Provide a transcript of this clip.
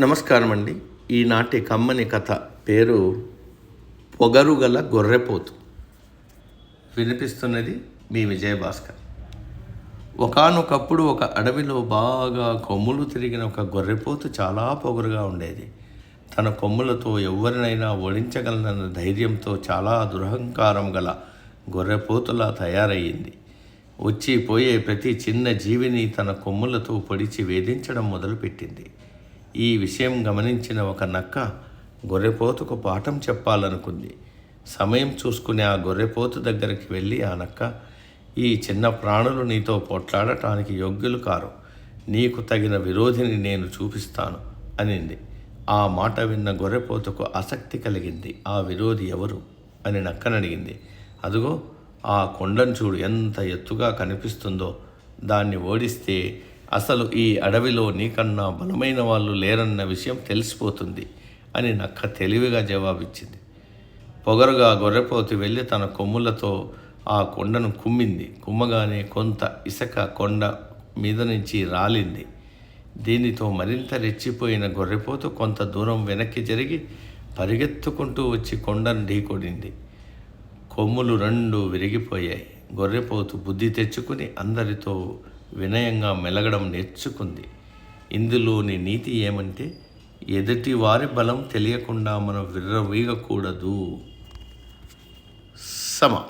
నమస్కారం అండి ఈనాటి కమ్మని కథ పేరు పొగరుగల గొర్రెపోతు. వినిపిస్తున్నది మీ విజయభాస్కర్. ఒకానొకప్పుడు ఒక అడవిలో బాగా కొమ్ములు తిరిగిన ఒక గొర్రెపోతు చాలా పొగరుగా ఉండేది. తన కొమ్ములతో ఎవరినైనా ఓడించగలనన్న ధైర్యంతో చాలా దురహంకారం గల గొర్రెపోతులా తయారయ్యింది. వచ్చి పోయే ప్రతి చిన్న జీవిని తన కొమ్ములతో పొడిచి వేధించడం మొదలుపెట్టింది. ఈ విషయం గమనించిన ఒక నక్క గొర్రెపోతుకు పాఠం చెప్పాలనుకుంది. సమయం చూసుకుని ఆ గొర్రెపోతు దగ్గరికి వెళ్ళి ఆ నక్క ఈ చిన్న ప్రాణులు నీతో పోట్లాడటానికి యోగ్యులు కారు. నీకు తగిన విరోధిని నేను చూపిస్తాను అనింది. ఆ మాట విన్న గొర్రెపోతుకు ఆసక్తి కలిగింది. ఆ విరోధి ఎవరు? అని నక్కనడిగింది అదుగో ఆ కొండను చూడు ఎంత ఎత్తుగా కనిపిస్తుందో. దాన్ని ఓడిస్తే అసలు ఈ అడవిలో నీకన్నా బలమైన వాళ్ళు లేరన్న విషయం తెలిసిపోతుంది అని నక్క తెలివిగా జవాబిచ్చింది. పొగరుగా గొర్రెపోతు వెళ్ళి తన కొమ్ములతో ఆ కొండను కుమ్మింది. కుమ్మగానే కొంత ఇసుక కొండ మీద నుంచి రాలింది. దీనితో మరింత రెచ్చిపోయిన గొర్రెపోతు కొంత దూరం వెనక్కి జరిగి పరిగెత్తుకుంటూ వచ్చి కొండను ఢీకొడింది కొమ్ములు రెండు విరిగిపోయాయి. గొర్రెపోతు బుద్ధి తెచ్చుకుని అందరితో వినయంగా మెలగడం నేర్చుకుంది. ఇందులోని నీతి ఏమంటే ఎదుటి వారి బలం తెలియకుండా మనం విర్రవీగకూడదు. సమ